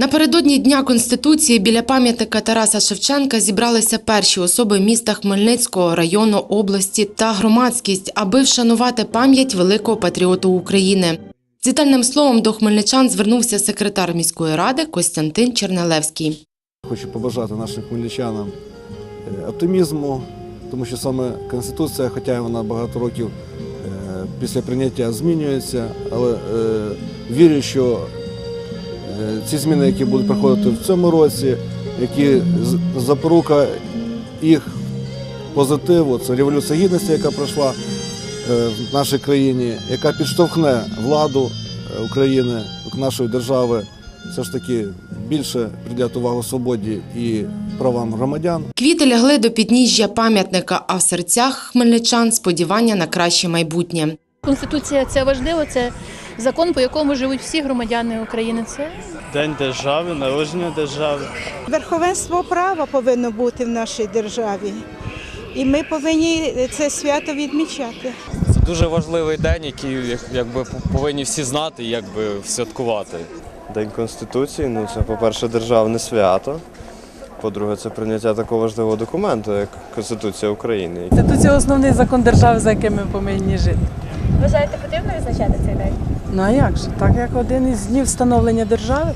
Напередодні Дня Конституції біля пам'ятника Тараса Шевченка зібралися перші особи міста Хмельницького, району, області та громадськість, аби вшанувати пам'ять великого патріоту України. З вітальним словом до хмельничан звернувся секретар міської ради Костянтин Чернелевський. Хочу побажати нашим хмельничанам е, оптимізму, тому що саме Конституція, хоча вона багато років е, після прийняття змінюється, але е, вірю, що ці зміни, які будуть проходити в цьому році, які з- запорука їх позитиву, це революція гідності, яка пройшла е, в нашій країні, яка підштовхне владу е, України, нашої держави все ж таки більше приділяти увагу свободі і правам громадян. Квіти лягли до підніжжя пам'ятника, а в серцях хмельничан сподівання на краще майбутнє. Конституція це важливо, це закон, по якому живуть всі громадяни України. Це День держави, народження держави. Верховенство права повинно бути в нашій державі. І ми повинні це свято відмічати. Це дуже важливий день, який якби повинні всі знати і якби святкувати. День Конституції, ну це, по-перше, державне свято. По-друге, це прийняття такого важливого документу, як Конституція України. Конституція основний закон держави, за яким ми повинні жити. Вважаєте, потрібно відзначати цей день? Ну а як же? Так як один із днів встановлення держави.